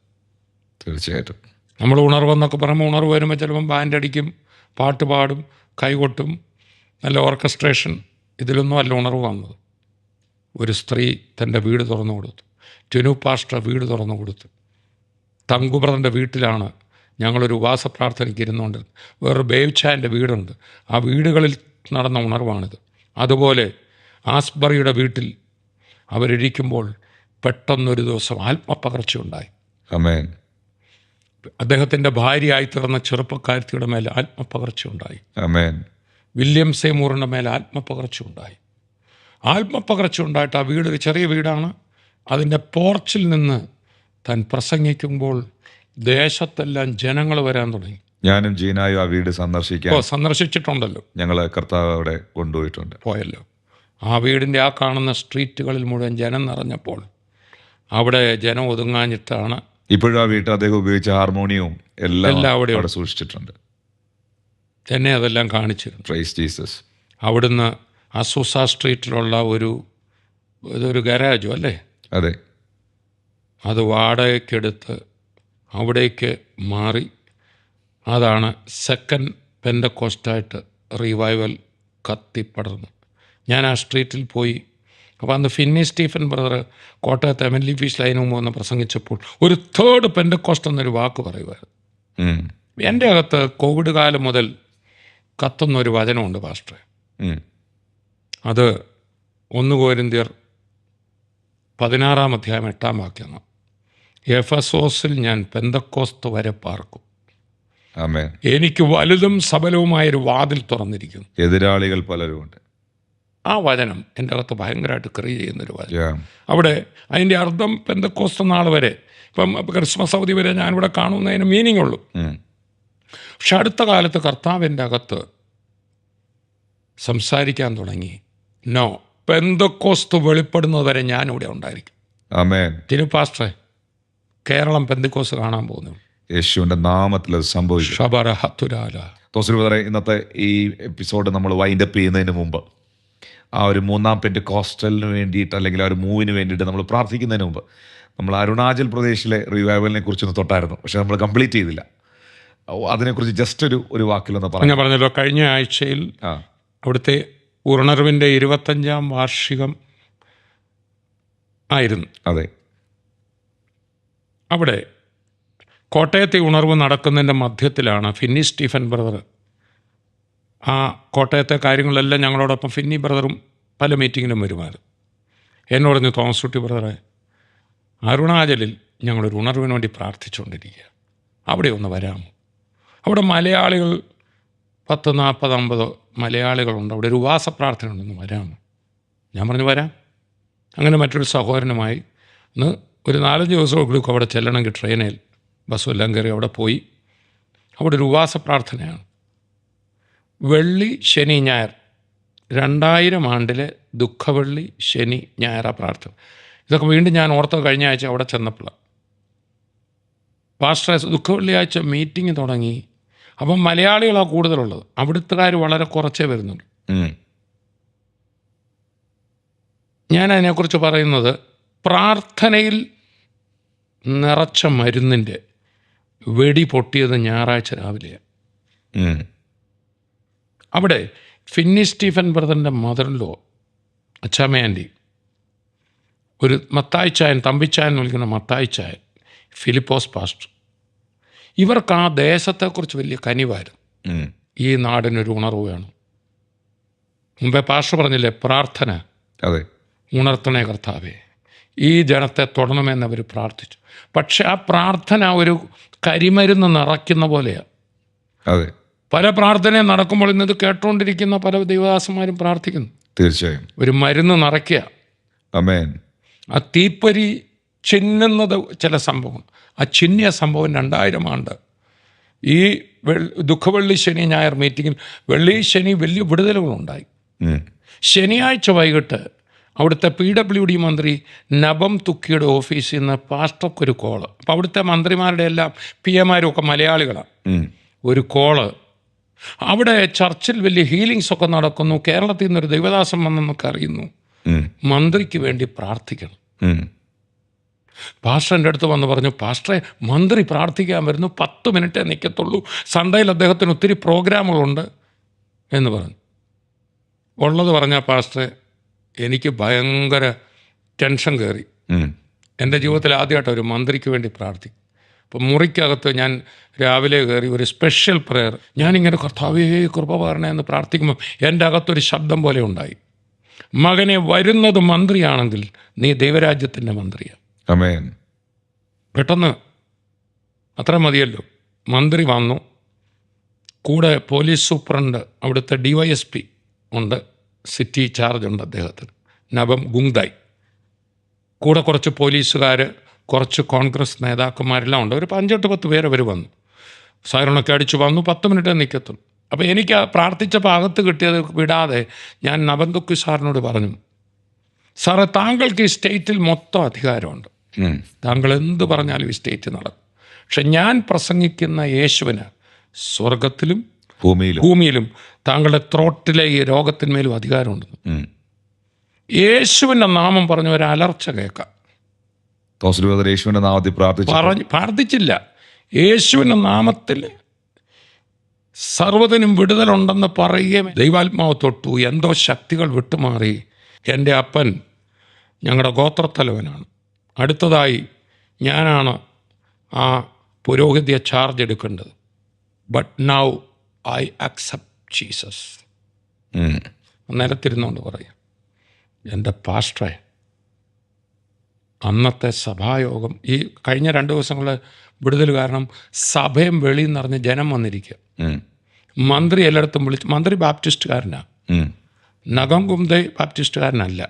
S1: തീർച്ചയായിട്ടും.
S2: നമ്മൾ ഉണർവെന്നൊക്കെ പറയുമ്പോൾ ഉണർവ് വരുമ്പോൾ ചിലപ്പം ബാൻഡ് അടിക്കും പാട്ട് പാടും കൈകൊട്ടും നല്ല ഓർക്കസ്ട്രേഷൻ. ഇതിലൊന്നും അല്ല ഉണർവ് വന്നത്. ഒരു സ്ത്രീ തന്റെ വീട് തുറന്നു കൊടുത്തു. ടിനു പാസ്റ്റർ വീട് തുറന്നു കൊടുത്തു. തങ്കുബ്രതന്റെ വീട്ടിലാണ് ഞങ്ങളൊരു ഉപാസ പ്രാർത്ഥനയ്ക്ക് ഇരുന്നുകൊണ്ട് വേറൊരു ബേവ്ചാന്റെ വീടുണ്ട്. ആ വീടുകളിൽ നടന്ന ഉണർവാണിത്. അതുപോലെ ആസ്ബറിയുടെ വീട്ടിൽ അവരിരിക്കുമ്പോൾ പെട്ടെന്നൊരു ദിവസം ആത്മപകർച്ചയുണ്ടായി.
S1: അമേൻ
S2: അദ്ദേഹത്തിന്റെ ഭാര്യയായി തീർന്ന ചെറുപ്പക്കാരത്തിയുടെ മേൽ ആത്മപകർച്ചയുണ്ടായി.
S1: അമേൻ
S2: വില്യം സേമൂറിന്റെ മേൽ ആത്മപകർച്ചയുണ്ടായി. ആത്മപകർച്ച ഉണ്ടായിട്ട് ആ വീട് ഒരു ചെറിയ വീടാണ്. അതിന്റെ പോർച്ചിൽ നിന്ന് താൻ പ്രസംഗിക്കുമ്പോൾ ദേശത്തെല്ലാം ജനങ്ങൾ വരാൻ തുടങ്ങി.
S1: ഞാനും ജീനായും ആ വീട് സന്ദർശിക്കാൻ
S2: ഓ സന്ദർശിച്ചിട്ടുണ്ടല്ലോ.
S1: ഞങ്ങൾ കർത്താവ് അവിടെ കൊണ്ടുപോയിട്ടുണ്ട്.
S2: പോയല്ലോ. ആ വീടിന്റെ ആ കാണുന്ന സ്ട്രീറ്റുകളിൽ മുഴുവൻ ജനം നിറഞ്ഞപ്പോൾ അവിടെ ജനം ഒതുങ്ങാഞ്ഞിട്ടാണ്
S1: ഇപ്പോഴും ആ വീട്ടിൽ അദ്ദേഹം ഉപയോഗിച്ച ഹാർമോണിയവും എല്ലാം
S2: എല്ലാം അവിടെ
S1: അവിടെ സൂക്ഷിച്ചിട്ടുണ്ട്.
S2: എന്നെ അതെല്ലാം കാണിച്ചിരുന്നു.
S1: പ്രൈസ് ജീസസ്
S2: അവിടുന്ന് അസൂസ സ്ട്രീറ്റിലുള്ള ഒരു ഇതൊരു ഗരാജോ അല്ലേ?
S1: അതെ.
S2: അത് വാടകയ്ക്കെടുത്ത് അവിടേക്ക് മാറി. അതാണ് സെക്കൻഡ് പെൻഡക്കോസ്റ്റായിട്ട് റീവൈവൽ കത്തിപ്പടർന്നു ഞാൻ ആ സ്ട്രീറ്റിൽ പോയി. അപ്പോൾ അന്ന് ഫിന്നി സ്റ്റീഫൻ ബ്രദർ കോട്ടയത്ത് എം എൽ ഇ ഫീസ് ലൈനു വന്ന് പ്രസംഗിച്ചപ്പോൾ ഒരു തേർഡ് പെൻഡക്കോസ്റ്റ് എന്നൊരു വാക്ക് പറയുമായിരുന്നു. എന്റെ അകത്ത് കോവിഡ് കാലം മുതൽ കത്തുന്ന ഒരു വചനമുണ്ട് പാസ്റ്ററെ. അത് ഒന്ന് കോരിന്തിയർ പതിനാറാം അധ്യായം എട്ടാം വാക്യമാണ്. എഫസോസിൽ ഞാൻ പെന്തക്കോസ്ത് വരെ പാർക്കും. എനിക്ക് വലുതും സബലവുമായൊരു വാതിൽ തുറന്നിരിക്കുന്നു.
S1: എതിരാളികൾ പലരുമുണ്ട്.
S2: ആ വചനം എന്റെ അകത്ത് ഭയങ്കരമായിട്ട് ക്രിയ ചെയ്യുന്നൊരു വചനം. അവിടെ അതിന്റെ അർത്ഥം പെന്തക്കോസ്ത നാൾ വരെ. ഇപ്പം ക്രിസ്മസ് അവധി വരെ ഞാനിവിടെ കാണുന്നതിന് മീനിങ് ഉള്ളൂ. പക്ഷെ അടുത്ത കാലത്ത് കർത്താവിന്റെ അകത്ത് സംസാരിക്കാൻ തുടങ്ങി. നോ പെന്തക്കോസ്ത് വെളിപ്പെടുന്നത് വരെ ഞാനിവിടെ ഉണ്ടായിരിക്കും.
S1: ആമേൻ.
S2: ടിനു പാസ്റ്ററെ കേരളം പെന്തക്കോസ് കാണാൻ പോകുന്നു.
S1: യേശുവിന്റെ നാമത്തിൽ സംഭവിച്ചു ഇന്നത്തെ ഈ എപ്പിസോഡ് നമ്മൾ വൈൻഡപ്പ് ചെയ്യുന്നതിന് മുമ്പ് ആ ഒരു മൂന്നാം പെന്റ് കോസ്റ്റലിന് വേണ്ടിയിട്ട് അല്ലെങ്കിൽ ആ ഒരു മൂവിന് വേണ്ടിയിട്ട് നമ്മൾ പ്രാർത്ഥിക്കുന്നതിന് മുമ്പ് നമ്മൾ അരുണാചൽ പ്രദേശിലെ റിവൈവലിനെ കുറിച്ചൊന്ന് തൊട്ടായിരുന്നു. പക്ഷെ നമ്മൾ കംപ്ലീറ്റ് ചെയ്തില്ല. അതിനെക്കുറിച്ച് ജസ്റ്റ് ഒരു ഒരു വാക്കിലൊന്ന് പറഞ്ഞു
S2: ഞാൻ പറഞ്ഞല്ലോ കഴിഞ്ഞ ആഴ്ചയിൽ അവിടുത്തെ ഉണർവിന്റെ ഇരുപത്തഞ്ചാം വാർഷികം ആയിരുന്നു.
S1: അതെ.
S2: അവിടെ കോട്ടയത്തെ ഉണർവ് നടക്കുന്നതിന്റെ മധ്യത്തിലാണ് ഫിന്നി സ്റ്റീഫൻ ബ്രദർ. ആ കോട്ടയത്തെ കാര്യങ്ങളെല്ലാം ഞങ്ങളോടൊപ്പം ഫിന്നി ബ്രദറും പല മീറ്റിങ്ങിലും വരുമായിരുന്നു എന്നോട് പറഞ്ഞു തോമസ് കുട്ടി ബ്രദറെ അരുണാചലിൽ ഞങ്ങളൊരു ഉണർവിന് വേണ്ടി പ്രാർത്ഥിച്ചുകൊണ്ടിരിക്കുക. അവിടെ ഒന്ന് വരാമോ? അവിടെ മലയാളികൾ പത്ത് നാൽപ്പത് അമ്പത് മലയാളികളുണ്ട്. അവിടെ ഒരു ഉപവാസ പ്രാർത്ഥന ഉണ്ടെന്ന് വരാമെന്ന് ഞാൻ പറഞ്ഞു വരാം. അങ്ങനെ മറ്റൊരു സഹോദരനുമായി ഇന്ന് ഒരു നാലഞ്ച് ദിവസമൊക്കെ അവിടെ ചെല്ലണമെങ്കിൽ ട്രെയിനിൽ ബസ്സെല്ലാം കയറി അവിടെ പോയി. അവിടെ ഒരു ഉപവാസ പ്രാർത്ഥനയാണ് വെള്ളി ശനി ഞായർ രണ്ടായിരം ആണ്ടിലെ ദുഃഖവെള്ളി ശനി ഞായറ പ്രാർത്ഥന. ഇതൊക്കെ വീണ്ടും ഞാൻ ഓർത്ത കഴിഞ്ഞ ആഴ്ച അവിടെ ചെന്നപ്പോഴാണ്. പാസ്റ്റർ ദുഃഖവെള്ളിയാഴ്ച മീറ്റിംഗ് തുടങ്ങി. അപ്പം മലയാളികളാണ് കൂടുതലുള്ളത്. അവിടുത്തുകാർ വളരെ കുറച്ചേ വരുന്നുള്ളൂ. ഞാൻ അതിനെക്കുറിച്ച് പറയുന്നത് പ്രാർത്ഥനയിൽ നിറച്ച മരുന്നിന്റെ വെടി പൊട്ടിയത് ഞായറാഴ്ച രാവിലെയാണ് അവിടെ ഫിന്നി സ്റ്റീഫൻ ബ്രദറിന്റെ മദറിലോ ലോ ആന്റി ഒരു മത്തായി ചായൻ തമ്പിച്ചായൻ വിളിക്കുന്ന മത്തായി ചായൻ ഫിലിപ്പോസ് പാസ്റ്റർ ഇവർക്ക് ആ ദേശത്തെക്കുറിച്ച് വലിയ കനിവായിരുന്നു. ഈ നാടിനൊരു ഉണർവ് വേണം. മുമ്പേ പാഷ പറഞ്ഞില്ലേ പ്രാർത്ഥന
S1: അതെ.
S2: ഉണർത്തണേ കർത്താവേ. ഈ ജനത്തെ തൊടണമെന്ന് അവർ പ്രാർത്ഥിച്ചു. പക്ഷെ ആ പ്രാർത്ഥന ഒരു കരിമരുന്ന് നിറയ്ക്കുന്ന പോലെയാണ്
S1: അതെ.
S2: പല പ്രാർത്ഥനയും നടക്കുമ്പോൾ ഇന്നത് കേട്ടുകൊണ്ടിരിക്കുന്ന പല ദൈവദാസന്മാരും പ്രാർത്ഥിക്കുന്നു.
S1: തീർച്ചയായും.
S2: ഒരു മരുന്ന് നിറയ്ക്കുക.
S1: അമേൻ
S2: ആ തീപ്പൊരി ചിന്നുന്നത് ചില സംഭവം. ആ ചിന്നിയ സംഭവം രണ്ടായിരം ആണ്ട്. ഈ വെൾ- ദുഃഖവെള്ളി ശനി ഞായർ മീറ്റിങ്ങിൽ വെള്ളി ശനി വലിയ വിടുതലുകളുണ്ടായി. ശനിയാഴ്ച വൈകിട്ട് അവിടുത്തെ പി ഡബ്ല്യു ഡി മന്ത്രി നബം തുക്കിയുടെ ഓഫീസിൽ നിന്ന് പാസ്റ്റർക്കൊരു കോൾ. അപ്പോൾ അവിടുത്തെ മന്ത്രിമാരുടെ എല്ലാം പി എമാരും ഒക്കെ മലയാളികളാണ് ഒരു കോൾ. അവിടെ ചർച്ചിൽ വലിയ ഹീലിങ്സ് ഒക്കെ നടക്കുന്നു. കേരളത്തിൽ നിന്നൊരു ദൈവദാസം വന്നെന്നൊക്കെ അറിയുന്നു. മന്ത്രിക്ക് വേണ്ടി പ്രാർത്ഥിക്കണം. പാസ്റ്റർ എന്റെ അടുത്ത് വന്ന് പറഞ്ഞു പാസ്റ്ററെ മന്ത്രി പ്രാർത്ഥിക്കാൻ വരുന്നു പത്ത് മിനിറ്റേ നിൽക്കത്തുള്ളൂ സൺഡേയിൽ അദ്ദേഹത്തിന് ഒത്തിരി പ്രോഗ്രാമുകളുണ്ട്. എന്ന് പറഞ്ഞു. ഉള്ളത് പറഞ്ഞ പാസ്റ്ററെ എനിക്ക് ഭയങ്കര ടെൻഷൻ കയറി. എന്റെ ജീവിതത്തിൽ ആദ്യമായിട്ട് ഒരു മന്ത്രിക്ക് വേണ്ടി പ്രാർത്ഥിക്കും അപ്പം മുറിക്കകത്ത് ഞാൻ രാവിലെ കയറി ഒരു സ്പെഷ്യൽ പ്രെയർ ഞാനിങ്ങനെ കർത്താവേ കൃപ പറയണേ എന്ന് പ്രാർത്ഥിക്കുമ്പോൾ എന്റെ അകത്തൊരു ശബ്ദം പോലെ ഉണ്ടായി. മകനെ വരുന്നത് മന്ത്രിയാണെങ്കിൽ നീ ദൈവരാജ്യത്തിന്റെ മന്ത്രിയാണ്
S1: അമേൻ
S2: പെട്ടെന്ന് അത്ര മതിയല്ലോ. മന്ത്രി വന്നു. കൂടെ പോലീസ് സൂപ്രണ്ട് അവിടുത്തെ ഡി വൈ എസ് പി ഉണ്ട്. സിറ്റി ചാർജ് ഉണ്ട് അദ്ദേഹത്തിന്. നബം ഗുങ്തായ്. കൂടെ കുറച്ച് പോലീസുകാർ കുറച്ച് കോൺഗ്രസ് നേതാക്കന്മാരെല്ലാം ഉണ്ട്. ഒരു അഞ്ചെട്ട് പത്ത് പേര് അവർ വന്നു. സൈറണൊക്കെ അടിച്ച് വന്നു. പത്ത് മിനിറ്റ് നിൽക്കത്തുള്ളൂ അപ്പോൾ എനിക്ക് ആ പ്രാർത്ഥിച്ചപ്പോൾ അകത്ത് കിട്ടിയത് വിടാതെ ഞാൻ നവന്തുക്കു സാറിനോട് പറഞ്ഞു. സാറേ താങ്കൾക്ക് ഈ സ്റ്റേറ്റിൽ മൊത്തം അധികാരമുണ്ട്. താങ്കൾ എന്ത് പറഞ്ഞാലും ഈ സ്റ്റേറ്റ് നടക്കും. പക്ഷെ ഞാൻ പ്രസംഗിക്കുന്ന യേശുവിന് സ്വർഗത്തിലും
S1: ഭൂമിയിലും.
S2: ഭൂമിയിലും താങ്കളുടെ ത്രോട്ടിലെ ഈ രോഗത്തിന്മേലും അധികാരമുണ്ട്. യേശുവിന്റെ നാമം പറഞ്ഞ ഒരു അലർച്ച കേൾക്കാം.
S1: ബ്രദർ നാമത്തിൽ പ്രാർത്ഥിച്ചു.
S2: പ്രാർത്ഥിച്ചില്ല. യേശുവിന്റെ നാമത്തിൽ സർവതിനും വിടുതലുണ്ടെന്ന് പറയുകയും ദൈവാത്മാവ് തൊട്ടു. എന്തോ ശക്തികൾ വിട്ടുമാറി. എന്റെ അപ്പൻ ഞങ്ങളുടെ ഗോത്രത്തലവനാണ്. അടുത്തതായി ഞാനാണ് ആ പുരോഹിതിയെ ചാർജ് എടുക്കേണ്ടത്. But now I accept Jesus. നിലത്തിരുന്നുകൊണ്ട് പറയാം. എന്റെ പാസ്റ്ററെ അന്നത്തെ സഭായോഗം ഈ കഴിഞ്ഞ രണ്ട് ദിവസങ്ങളെ വിടുതൽ കാരണം സഭയും വെളിയിൽ നിറഞ്ഞ് ജനം വന്നിരിക്കുക മന്ത്രി എല്ലായിടത്തും വിളിച്ച് മന്ത്രി ബാപ്റ്റിസ്റ്റുകാരനാണ്. നഗം കുംദേ ബാപ്റ്റിസ്റ്റുകാരനല്ല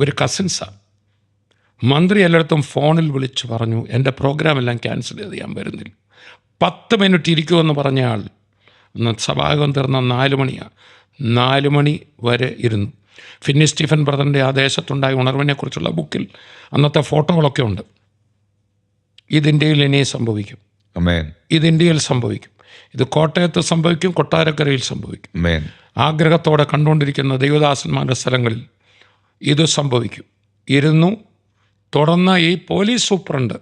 S2: ഒരു കസിൻസാണ് മന്ത്രി എല്ലായിടത്തും ഫോണിൽ വിളിച്ച് പറഞ്ഞു എന്റെ പ്രോഗ്രാം എല്ലാം ക്യാൻസൽ ചെയ്ത് ഞാൻ വരുന്നില്ല. പത്ത് മിനിറ്റ് ഇരിക്കുമെന്ന് പറഞ്ഞ ആൾ അന്ന് സഭാഗം തീർന്ന നാല് മണിയാണ് നാല് മണി വരെ ഇരുന്നു. ഫിന്നി സ്റ്റീഫൻ ബ്രദറിന്റെ ആ ദേശത്തുണ്ടായ ഉണർവിനെക്കുറിച്ചുള്ള ബുക്കിൽ അന്നത്തെ ഫോട്ടോകളൊക്കെ ഉണ്ട്. ഇത് ഇന്ത്യയിൽ ഇനി സംഭവിക്കും ഇതിന്റെയിൽ സംഭവിക്കും. ഇത് കോട്ടയത്ത് സംഭവിക്കും കൊട്ടാരക്കരയിൽ സംഭവിക്കും. ആഗ്രഹത്തോടെ കണ്ടുകൊണ്ടിരിക്കുന്ന ദൈവദാസന്മാരുടെ സ്ഥലങ്ങളിൽ ഇത് സംഭവിക്കും. ഇരുന്നു തുടർന്ന് ഈ പോലീസ് സൂപ്രണ്ട്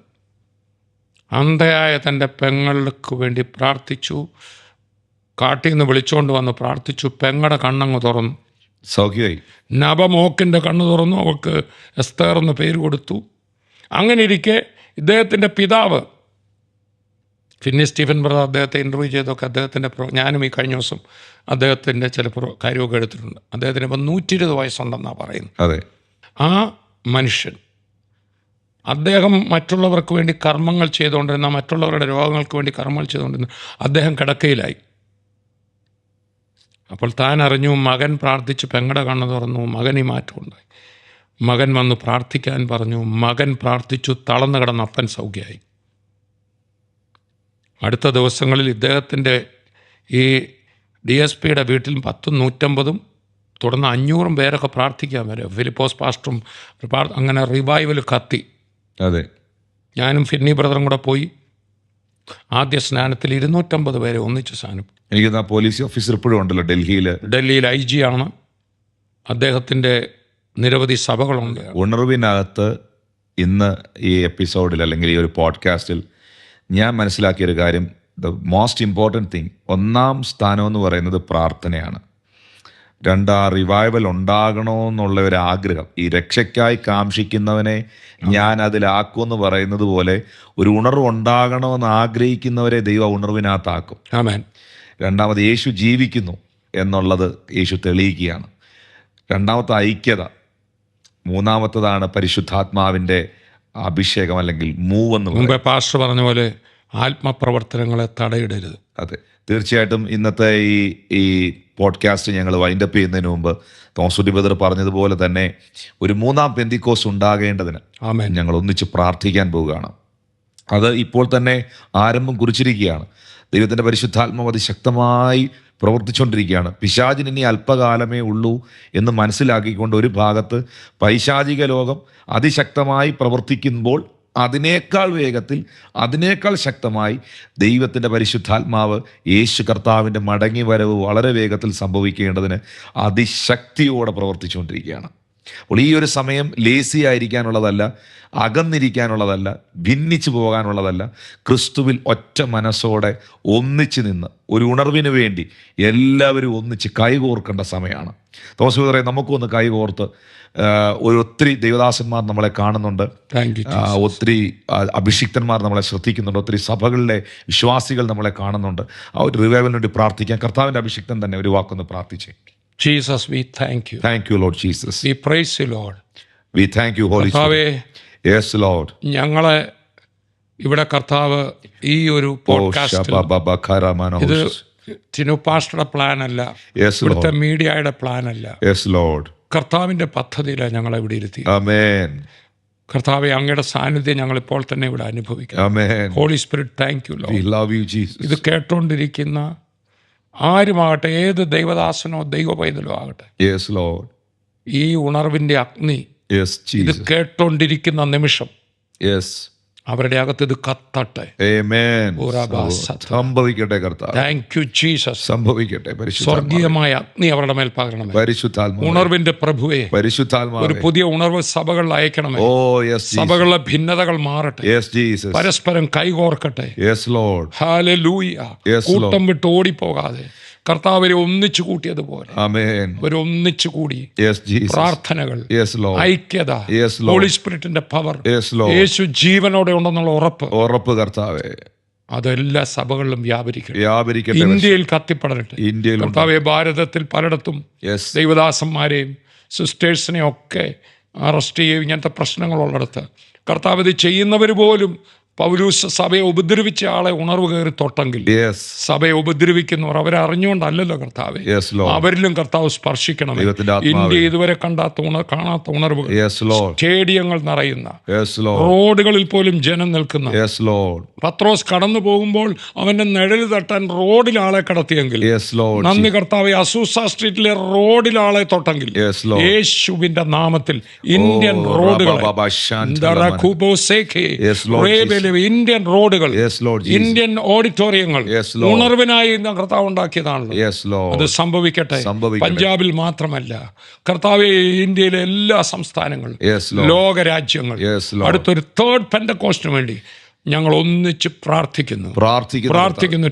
S2: അന്ധയായ തന്റെ പെങ്ങൾക്ക് വേണ്ടി പ്രാർത്ഥിച്ചു കാട്ടിൽ നിന്ന് വിളിച്ചുകൊണ്ട് വന്ന് പ്രാർത്ഥിച്ചു പെങ്ങടെ കണ്ണങ്ങ് തുറന്നു.
S1: സൗഖ്യമായി.
S2: നബമോക്കിന്റെ കണ്ണ് തുറന്നു അവൾക്ക് എസ്തേർ എന്ന് പേര് കൊടുത്തു. അങ്ങനെ ഇരിക്കെ ഇദ്ദേഹത്തിന്റെ പിതാവ് ഫിന്നി സ്റ്റീഫൻ ബ്രദർ അദ്ദേഹത്തെ ഇന്റർവ്യൂ ചെയ്തൊക്കെ അദ്ദേഹത്തിന്റെ പ്രോ ഞാനും ഈ കഴിഞ്ഞ ദിവസം അദ്ദേഹത്തിന്റെ ചില പ്രോ കാര്യമൊക്കെ എടുത്തിട്ടുണ്ട്. അദ്ദേഹത്തിന് ഇപ്പം നൂറ്റി ഇരുപത് വയസ്സുണ്ടെന്നാണ് പറയുന്നത്.
S1: അതെ.
S2: ആ മനുഷ്യൻ അദ്ദേഹം മറ്റുള്ളവർക്ക് വേണ്ടി കർമ്മങ്ങൾ ചെയ്തുകൊണ്ടിരുന്ന മറ്റുള്ളവരുടെ രോഗങ്ങൾക്ക് വേണ്ടി കർമ്മങ്ങൾ ചെയ്തുകൊണ്ടിരുന്ന അദ്ദേഹം കിടക്കയിലായി. അപ്പോൾ താൻ അറിഞ്ഞു മകൻ പ്രാർത്ഥിച്ച് പെങ്ങടെ കണ്ണു തുറന്നു മകൻ ഈ മാറ്റമുണ്ടായി മകൻ വന്ന് പ്രാർത്ഥിക്കാൻ പറഞ്ഞു മകൻ പ്രാർത്ഥിച്ചു തളർന്നു കിടന്ന അപ്പൻ സൗഖ്യമായി അടുത്ത ദിവസങ്ങളിൽ ഇദ്ദേഹത്തിന്റെ ഈ ഡി എസ് പിയുടെ വീട്ടിൽ പത്തും നൂറ്റമ്പതും തുടർന്ന് അഞ്ഞൂറും പേരൊക്കെ പ്രാർത്ഥിക്കാൻ വരെ. ഫിലിപ്പോസ് പാസ്റ്ററും അങ്ങനെ റിവൈവൽ കത്തി.
S1: അതെ.
S2: ഞാനും ഫിന്നി ബ്രദറും കൂടെ പോയി ആദ്യ സ്നാനത്തിൽ ഇരുന്നൂറ്റമ്പത് പേരെ ഒന്നിച്ച് സ്നാനം
S1: എനിക്ക് ആ പോലീസ് ഓഫീസർ ഇപ്പോഴും ഉണ്ടല്ലോ ഡൽഹിയിൽ
S2: ഡൽഹിയിൽ ഐ ജി ആണ്. അദ്ദേഹത്തിന്റെ നിരവധി സഭകളുണ്ട്.
S1: ഉണർവിനകത്ത് ഇന്ന് ഈ എപ്പിസോഡിൽ അല്ലെങ്കിൽ ഈ ഒരു പോഡ്കാസ്റ്റിൽ ഞാൻ മനസ്സിലാക്കിയ ഒരു കാര്യം. The most important thing. ഒന്നാം സ്ഥാനം എന്ന് പറയുന്നത് പ്രാർത്ഥനയാണ്. രണ്ട് ആ റിവൈവൽ ഉണ്ടാകണമെന്നുള്ള ഒരു ആഗ്രഹം ഈ രക്ഷയ്ക്കായി കാംക്ഷിക്കുന്നവനെ ഞാൻ അതിലാക്കുമെന്ന് പറയുന്നത് പോലെ ഒരു ഉണർവ് ഉണ്ടാകണമെന്ന് ആഗ്രഹിക്കുന്നവരെ ദൈവ ഉണർവിനകത്താക്കും. രണ്ടാമത് യേശു ജീവിക്കുന്നു എന്നുള്ളത് യേശു തെളിയിക്കുകയാണ്. രണ്ടാമത്തെ ഐക്യത. മൂന്നാമത്തതാണ് പരിശുദ്ധാത്മാവിന്റെ അഭിഷേകം അല്ലെങ്കിൽ മൂവ് എന്ന്
S2: പാസ്റ്റർ പറഞ്ഞ പോലെ ആത്മപ്രവർത്തനങ്ങളെ തടയിടരുത്.
S1: അതെ. തീർച്ചയായിട്ടും ഇന്നത്തെ ഈ ഈ പോഡ്കാസ്റ്റ് ഞങ്ങൾ വൈൻഡ് അപ്പ് ചെയ്യുന്നതിന് മുമ്പ് തോമസുട്ടി ബദർ പറഞ്ഞതുപോലെ തന്നെ ഒരു മൂന്നാം പെന്തിക്കോസ് ഉണ്ടാകേണ്ടതിന് ഞങ്ങൾ ഒന്നിച്ച് പ്രാർത്ഥിക്കാൻ പോവുകയാണ്. അത് ഇപ്പോൾ തന്നെ ആരംഭം കുറിച്ചിരിക്കുകയാണ്. ദൈവത്തിന്റെ പരിശുദ്ധാത്മാവ് അതിശക്തമായി പ്രവർത്തിച്ചുകൊണ്ടിരിക്കുകയാണ്. പിശാചിന് ഇനി അല്പകാലമേ ഉള്ളൂ എന്ന് മനസ്സിലാക്കിക്കൊണ്ട് ഒരു ഭാഗത്ത് പൈശാചിക ലോകം അതിശക്തമായി പ്രവർത്തിക്കുമ്പോൾ അതിനേക്കാൾ വേഗത്തിൽ അതിനേക്കാൾ ശക്തമായി ദൈവത്തിന്റെ പരിശുദ്ധാത്മാവ് യേശു കർത്താവിന്റെ മടങ്ങി വരവ് വളരെ വേഗത്തിൽ സംഭവിക്കേണ്ടതിന് അതിശക്തിയോടെ പ്രവർത്തിച്ചുകൊണ്ടിരിക്കുകയാണ്. അപ്പോൾ ഈ ഒരു സമയം ലേസി ആയിരിക്കാനുള്ളതല്ല അകന്നിരിക്കാനുള്ളതല്ല ഭിന്നിച്ചു പോകാനുള്ളതല്ല. ക്രിസ്തുവിൽ ഒറ്റ മനസ്സോടെ ഒന്നിച്ചു നിന്ന് ഒരു ഉണർവിന് വേണ്ടി എല്ലാവരും ഒന്നിച്ച് കൈകോർക്കേണ്ട സമയമാണ്. തോമസ് നമുക്കൊന്ന് കൈകോർത്ത് ഒരു ഒത്തിരി ദേവദാസന്മാർ നമ്മളെ കാണുന്നുണ്ട്. ഒത്തിരി അഭിഷിക്തന്മാർ നമ്മളെ ശ്രദ്ധിക്കുന്നുണ്ട്. ഒത്തിരി സഭകളിലെ വിശ്വാസികൾ നമ്മളെ കാണുന്നുണ്ട്. ആ ഒരു റിവൈവലിന് വേണ്ടി പ്രാർത്ഥിക്കാൻ കർത്താവിന്റെ അഭിഷിക്തൻ തന്നെ ഒരു വാക്കൊന്ന് പ്രാർത്ഥിച്ചേ.
S2: Jesus we thank you
S1: thank you Lord Jesus
S2: we praise you Lord
S1: we thank you holy
S2: കർത്താവേ
S1: യെസ് ലോഡ്
S2: ഞങ്ങളെ ഇവിടെ കർത്താവ് ഈ ഒരു പോഡ്കാസ്റ്റിൽ ഇത് ടിനു പാസ്റ്ററുടെ പ്ലാൻ അല്ല ഇവിടുത്തെ മീഡിയയുടെ പ്ലാൻ അല്ല
S1: യെസ് ലോഡ്
S2: കർത്താവിന്റെ പദ്ധതിയിലാണ് ഞങ്ങളെ ഇവിടെ ഇരുത്തി.
S1: ആമേൻ
S2: കർത്താവെ അങ്ങയുടെ സാന്നിധ്യം ഞങ്ങൾ ഇപ്പോൾ തന്നെ ഇവിടെ അനുഭവിക്കാം holy spirit thank Lord
S1: you Jesus
S2: ഇത് കേട്ടോണ്ടിരിക്കുന്ന ആരുമാകട്ടെ ഏത് ദൈവദാസനോ ദൈവ പൈതലോ ആകട്ടെ ഈ ഉണർവിന്റെ അഗ്നി ഇത് കേട്ടോണ്ടിരിക്കുന്ന നിമിഷം അവരുടെ അകത്ത് ഇത് കത്തട്ടെ.
S1: സംഭവിക്കട്ടെ
S2: താങ്ക് യു ജീസസ്
S1: സംഭവിക്കട്ടെ
S2: സ്വർഗീയമായ അഗ്നി അവരുടെ മേൽ പകരണമേ ഉണർവിന്റെ പ്രഭുവെ. ഒരു പുതിയ ഉണർവ് സഭകളിൽ അയക്കണമേ.
S1: ഓ യെസ്
S2: സഭകളിലെ ഭിന്നതകൾ മാറട്ടെ.
S1: യെസ് ജീസസ്
S2: പരസ്പരം കൈകോർക്കട്ടെ.
S1: യെസ് Yes,
S2: കൂട്ടം വിട്ട് ഓടിപ്പോകാതെ കർത്താവരെ ഒന്നിച്ചു കൂട്ടിയതുപോലെ. അവർ ഒന്നിച്ചു കൂടി. പ്രാർത്ഥനകൾ. ഐക്യത.
S1: ഹോളിസ്പിരിറ്റിന്റെ Lord.
S2: ഹോളി സ്പിരിറ്റിന്റെ പവർ യേശു ജീവനോടെ ഉണ്ടെന്നുള്ള ഉറപ്പ്.
S1: ഉറപ്പ് കർത്താവേ.
S2: അതെല്ലാ സഭകളിലും വ്യാപരിക്കട്ടെ.
S1: വ്യാപരിക്കട്ടെ
S2: ഇന്ത്യയിൽ കത്തിപ്പടരട്ടെ
S1: ഇന്ത്യയിൽ
S2: കർത്താവെ ഭാരതത്തിൽ പലയിടത്തും ദൈവദാസന്മാരെയും സിസ്റ്റേഴ്സിനെയും ഒക്കെ അറസ്റ്റ് ചെയ്യുകയും ഇങ്ങനത്തെ പ്രശ്നങ്ങളുള്ളിടത്ത് കർത്താവ് ഇത് ചെയ്യുന്നവർ പോലും പൗലൂസ് സഭയെ ഉപദ്രവിച്ച ആളെ ഉണർവ് കയറി തൊട്ടെങ്കിൽ സഭയെ ഉപദ്രവിക്കുന്നവർ അവരെ അറിഞ്ഞുകൊണ്ടല്ലല്ലോ കർത്താവ് അവരിലും കർത്താവ് സ്പർശിക്കണം ഇന്ത്യ ഇതുവരെ കണ്ടാത്ത ഉണർ കാണാത്ത
S1: ഉണർവ്
S2: സ്റ്റേഡിയങ്ങൾ നിറയുന്ന. റോഡുകളിൽ പോലും ജനം നിൽക്കുന്ന. പത്രോസ് കടന്നു പോകുമ്പോൾ അവന്റെ നിഴൽ തട്ടാൻ റോഡിൽ ആളെ കടത്തിയെങ്കിൽ നന്ദി കർത്താവ് അസൂസ സ്ട്രീറ്റിലെ റോഡിൽ ആളെ തൊട്ടെങ്കിൽ യേശുവിന്റെ നാമത്തിൽ ഇന്ത്യൻ
S1: Oh,
S2: ഇന്ത്യൻ റോഡുകൾ. ഇന്ത്യൻ ഓഡിറ്റോറിയങ്ങൾ. ഉണർവിനായി കർത്താവ്
S1: ലോഡ്
S2: അത് സംഭവിക്കട്ടെ. പഞ്ചാബിൽ മാത്രമല്ല കർത്താവ് ഇന്ത്യയിലെ എല്ലാ സംസ്ഥാനങ്ങളും. ലോകരാജ്യങ്ങൾ അടുത്തൊരു തേർഡ് പെൻഡക്കോസ്റ്റിന് വേണ്ടി ഞങ്ങൾ ഒന്നിച്ച് പ്രാർത്ഥിക്കുന്നു
S1: പ്രാർത്ഥിക്കുന്നു
S2: പ്രാർത്ഥിക്കുന്നു,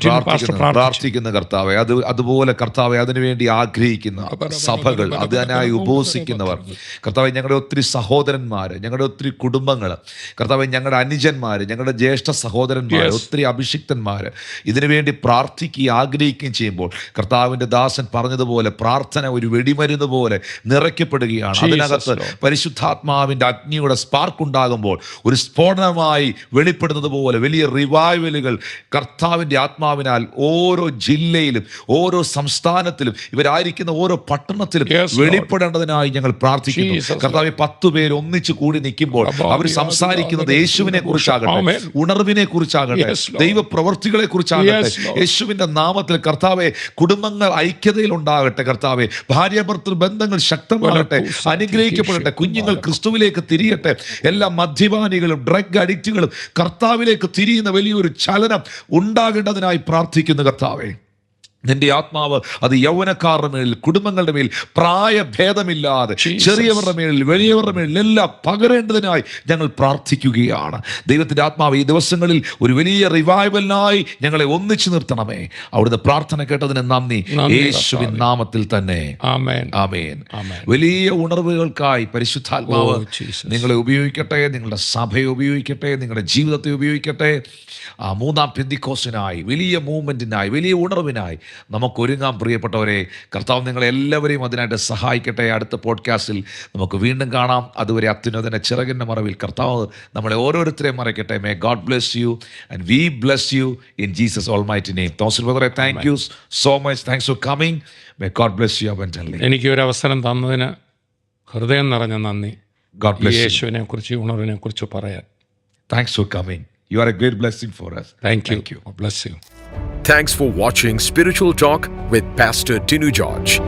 S1: പ്രാർത്ഥിക്കുന്നു, കർത്താവെ. അത് അതുപോലെ കർത്താവെ അതിനുവേണ്ടി ആഗ്രഹിക്കുന്ന സഭകൾ. അതിനായി ഉപവസിക്കുന്നവർ കർത്താവെ ഞങ്ങളുടെ ഒത്തിരി സഹോദരന്മാർ ഞങ്ങളുടെ ഒത്തിരി കുടുംബങ്ങൾ കർത്താവെ ഞങ്ങളുടെ അനുജന്മാർ ഞങ്ങളുടെ ജ്യേഷ്ഠ സഹോദരന്മാർ. ഒത്തിരി അഭിഷിക്തന്മാർ ഇതിനുവേണ്ടി പ്രാർത്ഥിക്കുകയും ആഗ്രഹിക്കുകയും ചെയ്യുമ്പോൾ കർത്താവിന്റെ ദാസൻ പറഞ്ഞതുപോലെ പ്രാർത്ഥന ഒരു വെടിമരുന്ന് പോലെ നിറയ്ക്കപ്പെടുകയാണ്. അതിനകത്ത്
S2: പരിശുദ്ധാത്മാവിന്റെ
S1: പരിശുദ്ധാത്മാവിന്റെ അഗ്നിയുടെ സ്പാർക്ക് ഉണ്ടാകുമ്പോൾ ഒരു സ്ഫോടനമായി വെളിപ്പെടുന്നത് പോലെ വലിയ റിവൈവലുകൾ കർത്താവിന്റെ ആത്മാവിനാൽ ഓരോ ജില്ലയിലും ഓരോ സംസ്ഥാനത്തിലും ഇവരായിരിക്കുന്ന ഓരോ പട്ടണത്തിലും വെളിപ്പെടേണ്ടതിനായി ഞങ്ങൾ പ്രാർത്ഥിക്കുന്നു. കർത്താവ് പത്ത് പേര് ഒന്നിച്ച് കൂടി നിൽക്കുമ്പോൾ അവർ സംസാരിക്കുന്നത് യേശുവിനെ കുറിച്ചാകട്ടെ ഉണർവിനെ കുറിച്ചാകട്ടെ ദൈവ പ്രവർത്തികളെ കുറിച്ചാകട്ടെ
S2: യേശുവിന്റെ
S1: യേശുവിന്റെ നാമത്തിൽ കർത്താവെ കുടുംബങ്ങൾ ഐക്യതയിൽ ഉണ്ടാകട്ടെ കർത്താവെ ഭാര്യ ഭർത്തൃ ബന്ധങ്ങൾ ശക്തമാകട്ടെ അനുഗ്രഹിക്കപ്പെടട്ടെ കുഞ്ഞുങ്ങൾ ക്രിസ്തുവിലേക്ക് തിരിയട്ടെ എല്ലാ മദ്യപാനികളും ഡ്രഗ് അഡിക്റ്റുകളും കർത്താവിലേക്ക് തിരിയുന്ന വലിയൊരു ചലനം ഉണ്ടാകേണ്ടതിനായി പ്രാർത്ഥിക്കുന്നു കർത്താവെ. നിന്റെ ആത്മാവ് അത് യൗവനക്കാരുടെ മേൽ കുടുംബങ്ങളുടെ മേൽ പ്രായഭേദമില്ലാതെ. ചെറിയവരുടെ മേളിൽ വലിയവരുടെ മേളിൽ എല്ലാം പകരേണ്ടതിനായി ഞങ്ങൾ പ്രാർത്ഥിക്കുകയാണ്. ദൈവത്തിന്റെ ആത്മാവ് ഈ ദിവസങ്ങളിൽ ഒരു വലിയ റിവൈവലിനായി ഞങ്ങളെ ഒന്നിച്ചു നിർത്തണമേ. അവിടുന്ന് പ്രാർത്ഥന കേട്ടതിന് നന്ദി. യേശുവിൻ നാമത്തിൽ തന്നെ.
S2: ആമേൻ.
S1: വലിയ ഉണർവുകൾക്കായി പരിശുദ്ധാത്മാവ് നിങ്ങളെ ഉപയോഗിക്കട്ടെ നിങ്ങളുടെ സഭയെ ഉപയോഗിക്കട്ടെ നിങ്ങളുടെ ജീവിതത്തെ ഉപയോഗിക്കട്ടെ. ആ മൂന്നാം പെന്തിക്കോസിനായി വലിയ മൂവ്മെന്റിനായി വലിയ ഉണർവിനായി നമുക്ക് ഒരുങ്ങാം പ്രിയപ്പെട്ടവരെ. കർത്താവ് നിങ്ങളെ എല്ലാവരെയും അതിനായിട്ട് സഹായിക്കട്ടെ. അടുത്ത പോഡ്കാസ്റ്റിൽ നമുക്ക് വീണ്ടും കാണാം. അതുവരെ അത്യുന്നതന ചിറകിന്റെ മറവിൽ കർത്താവ് നമ്മളെ ഓരോരുത്തരെയും മറയ്ക്കട്ടെ. May God bless you and we bless you in Jesus almighty name തോസിൽ ബ്രദറെ thank you so much thanks for coming may God bless you അവന്റൻലി
S2: എനിക്ക് ഒരു അവസരം തന്നതിന് ഹൃദയം നിറഞ്ഞ നന്ദി.
S1: ഗോഡ് ബ്ലസ്
S2: യേശുവിനെ കുറിച്ച് ഉണർവിനെ കുറിച്ച് പറയാൻ
S1: thanks for coming you are a great blessing for us
S2: thank you bless you
S3: Thanks for watching Spiritual Talk with Pastor Tinu George.